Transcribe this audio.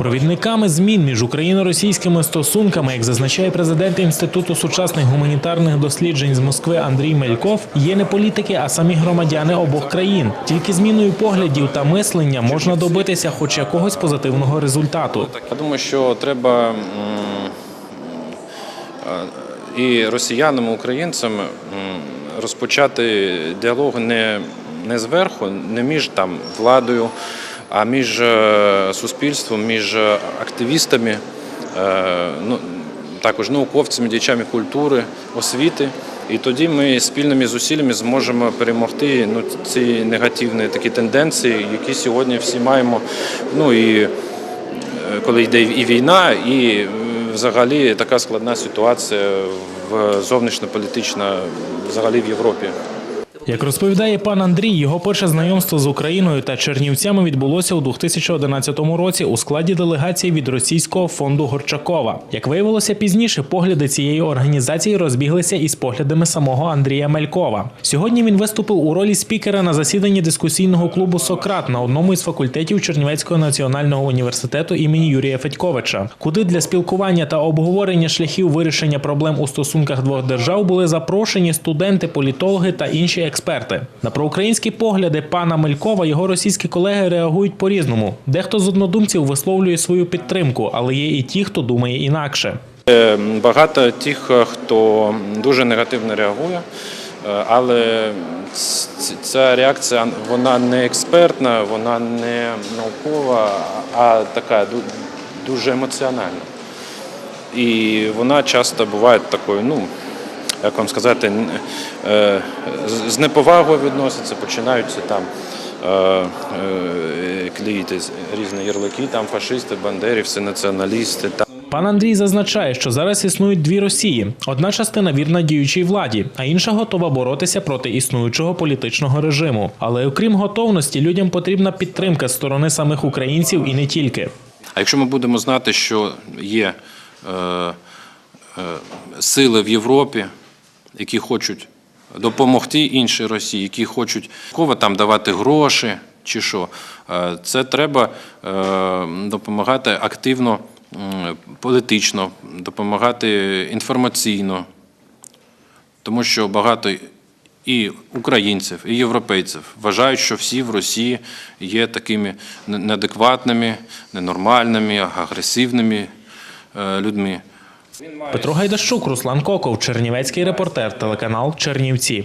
Провідниками змін між україно-російськими стосунками, як зазначає президент Інституту сучасних гуманітарних досліджень з Москви Андрій Мельков, є не політики, а самі громадяни обох країн. Тільки зміною поглядів та мислення можна добитися хоч якогось позитивного результату. Я думаю, що треба е, і росіянам, і українцям розпочати діалог не, не зверху, не між там владою, а між е, суспільством, між активістами, е, ну, також науковцями, діячами культури, освіти. І тоді ми спільними зусиллями зможемо перемогти ну, ці негативні такі тенденції, які сьогодні всі маємо. Ну і е, коли йде і війна, і взагалі така складна ситуація в зовнішньополітична взагалі в Європі. Як розповідає пан Андрій, його перше знайомство з Україною та Чернівцями відбулося у 2011 році у складі делегації від російського фонду Горчакова. Як виявилося пізніше, погляди цієї організації розбіглися із поглядами самого Андрія Мелькова. Сьогодні він виступив у ролі спікера на засіданні дискусійного клубу Сократ на одному із факультетів Чернівецького національного університету імені Юрія Федьковича, куди для спілкування та обговорення шляхів вирішення проблем у стосунках двох держав були запрошені студенти, політологи та інші експерти. На проукраїнські погляди пана Мелькова його російські колеги реагують по-різному. Дехто з однодумців висловлює свою підтримку, але є і ті, хто думає інакше. Е, Багато тих, хто дуже негативно реагує, е, але ця реакція вона не експертна, вона не наукова, а така дуже емоціональна. І вона часто буває такою, ну як вам сказати, е, з- неповагою відносяться, починаються там. е, е, Клеїти з- різні ярлики, там фашисти, бандерівці, націоналісти. Там Пан Андрій зазначає, що зараз існують дві Росії: одна частина вірна діючій владі, а інша готова боротися проти існуючого політичного режиму. Але окрім готовності, людям потрібна підтримка з сторони самих українців і не тільки. А якщо ми будемо знати, що є е, е, сили в Європі, які хочуть допомогти іншій Росії, які хочуть кого там давати гроші чи що, е, це треба е, допомагати активно політично, допомагати інформаційно, тому що багато і українців, і європейців вважають, що всі в Росії є такими неадекватними, ненормальними, агресивними е, людьми. Петро Гайдащук, Руслан Коков, Чернівецький репортер, телеканал Чернівці.